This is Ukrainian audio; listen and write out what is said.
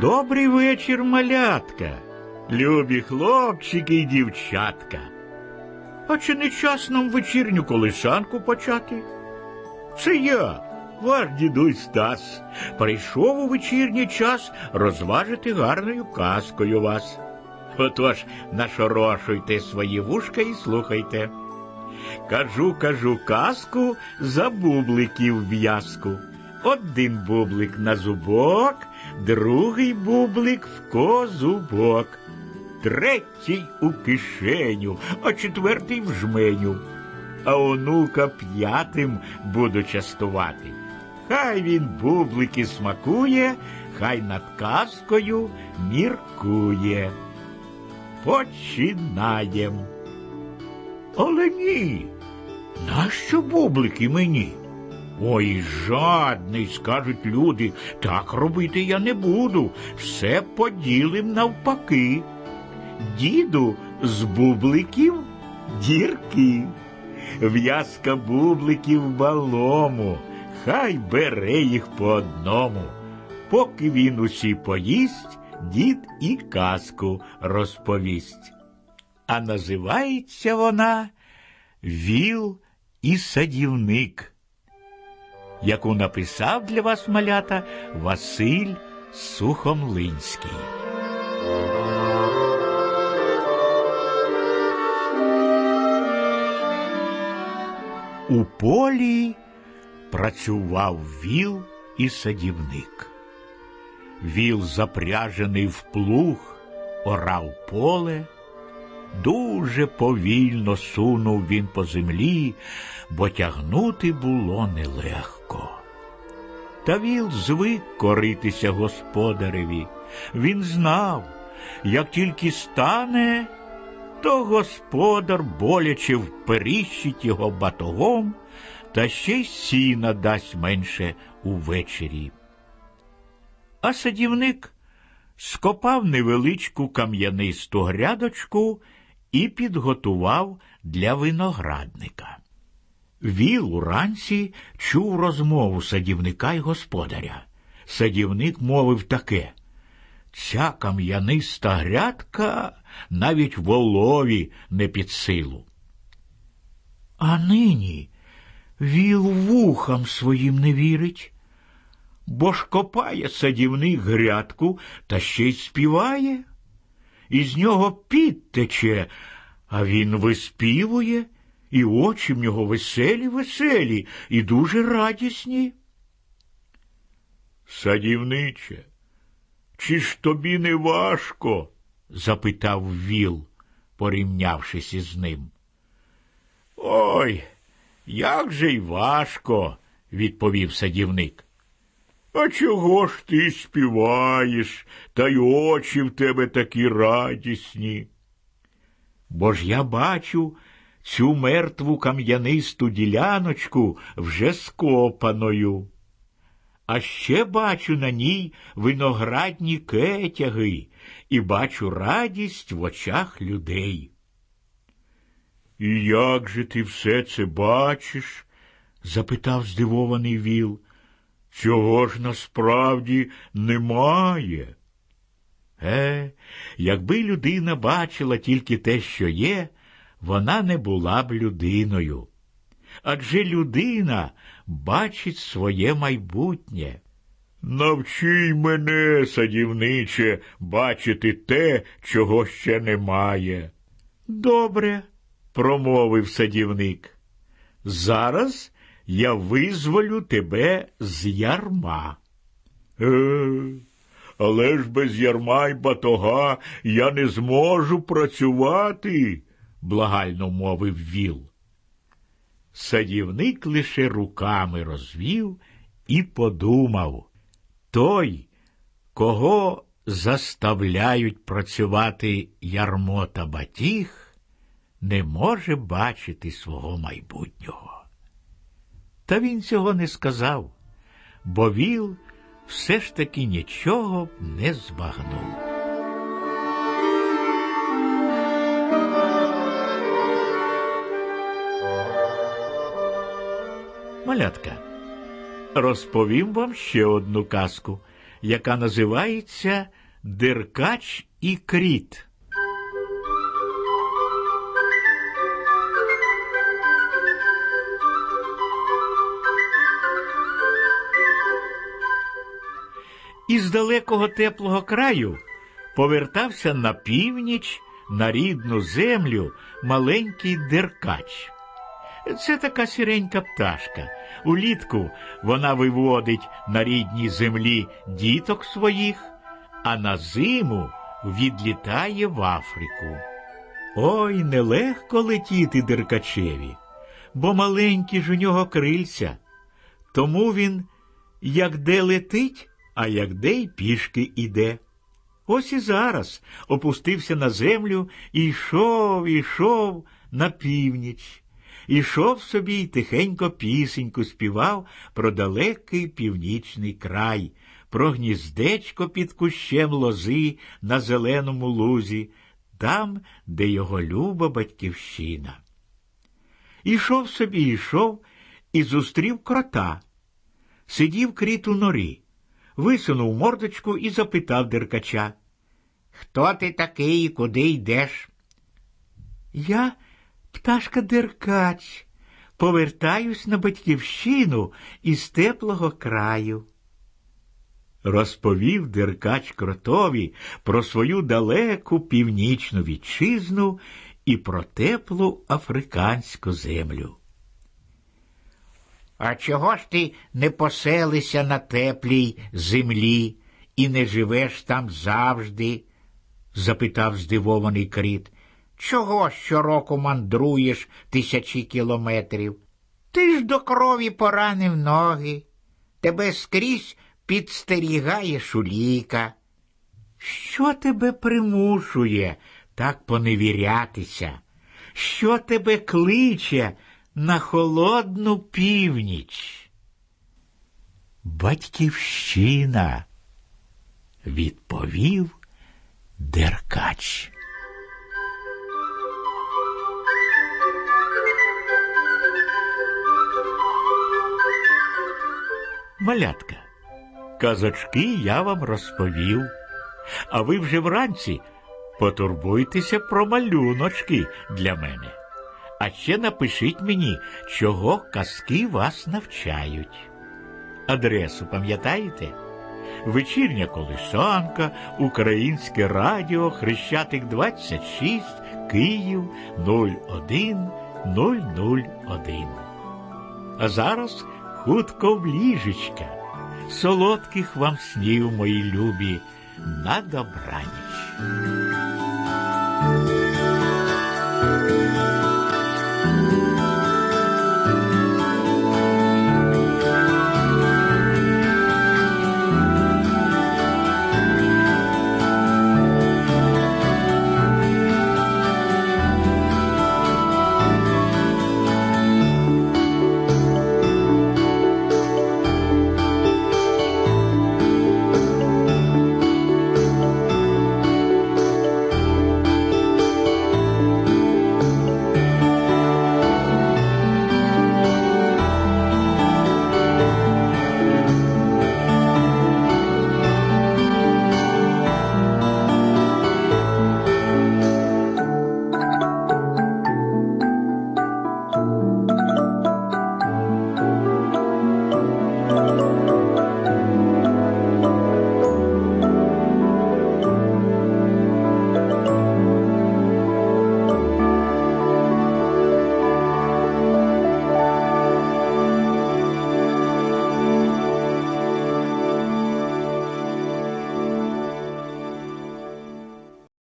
Добрий вечір, малятка, любі хлопчики і дівчатка. А чи не час нам вечірню колишанку почати? Це я, ваш дідусь Стас, прийшов у вечірній час розважити гарною казкою вас. Отож, нашорошуйте свої вушка і слухайте. Кажу, кажу казку за бубликів в'язку. Один бублик на зубок, другий бублик в козубок, третій у кишеню, а четвертий в жменю. А онука п'ятим буду частувати. Хай він бублики смакує, хай над казкою міркує. Починаєм. Але ні. Нащо бублики мені? Ой, жадний, скажуть люди, так робити я не буду. Все поділим навпаки. Діду з бубликів дірки, в'язка бубликів балому, хай бере їх по одному. Поки він усі поїсть, дід і казку розповість. А називається вона Віл і садівник, яку написав для вас малята Василь Сухомлинський. У полі працював віл і садівник. Віл запряжений в плуг, орав поле. Дуже повільно сунув він по землі, бо тягнути було нелегко. Та віл звик коритися господареві. Він знав, як тільки стане, то господар боляче вперіщить його батогом та ще й сіна дасть менше увечері. А садівник скопав невеличку кам'янисту грядочку і підготував для виноградника. Віл уранці чув розмову садівника й господаря. Садівник мовив таке ця кам'яниста грядка навіть волові не під силу. А нині віл вухам своїм не вірить, бо ж копає садівник грядку та ще й співає. Із нього підтече, а він виспівує, і очі в нього веселі, веселі і дуже радісні. Садівниче, чи ж тобі не важко? запитав Віл, порівнявшись із ним. Ой, як же й важко, відповів садівник. А чого ж ти співаєш, та й очі в тебе такі радісні? Бо ж я бачу цю мертву кам'янисту діляночку вже скопаною. А ще бачу на ній виноградні кетяги і бачу радість в очах людей. І як же ти все це бачиш? запитав здивований Віл. Цього ж насправді немає. Е, якби людина бачила тільки те, що є, вона не була б людиною. Адже людина бачить своє майбутнє. Навчий мене, садівниче, бачити те, чого ще немає. Добре, промовив садівник. Зараз я визволю тебе з ярма. Е, але ж без ярма й батога я не зможу працювати, благально мовив віл. Садівник лише руками розвів і подумав той, кого заставляють працювати ярмо та батіг, не може бачити свого майбутнього. Та він цього не сказав, бо віл все ж таки нічого б не збагнув. Малятка, розповім вам ще одну казку. яка називається Деркач і Кріт. Із далекого теплого краю повертався на північ на рідну землю маленький деркач. Це така сіренька пташка. Улітку вона виводить на рідній землі діток своїх, а на зиму відлітає в Африку. Ой, нелегко летіти деркачеві, бо маленькі ж у нього крильця. Тому він як де летить, а як де й пішки іде. Ось і зараз опустився на землю і йшов, ішов на північ. Ішов собі й тихенько пісеньку співав про далекий північний край, про гніздечко під кущем лози на зеленому лузі, там, де його люба батьківщина. Ішов собі, ішов і зустрів крота. Сидів кріт у норі, висунув мордочку і запитав деркача. Хто ти такий і куди йдеш? Я пташка Деркач, повертаюсь на батьківщину із теплого краю. Розповів Деркач кротові про свою далеку північну вітчизну і про теплу африканську землю. А чого ж ти не поселися на теплій землі і не живеш там завжди? запитав здивований кріт. Чого щороку мандруєш тисячі кілометрів? Ти ж до крові поранив ноги. Тебе скрізь підстерігає шуліка. Що тебе примушує так поневірятися? Що тебе кличе на холодну північ? Батьківщина, відповів Деркач. Малятка, казочки я вам розповів, а ви вже вранці потурбуйтеся про малюночки для мене. А ще напишіть мені, чого казки вас навчають. Адресу пам'ятаєте? Вечірня колисанка, Українське радіо, Хрещатик 26, Київ 01001. А зараз хутко в ліжечка. Солодких вам снів, мої любі, на добраніч.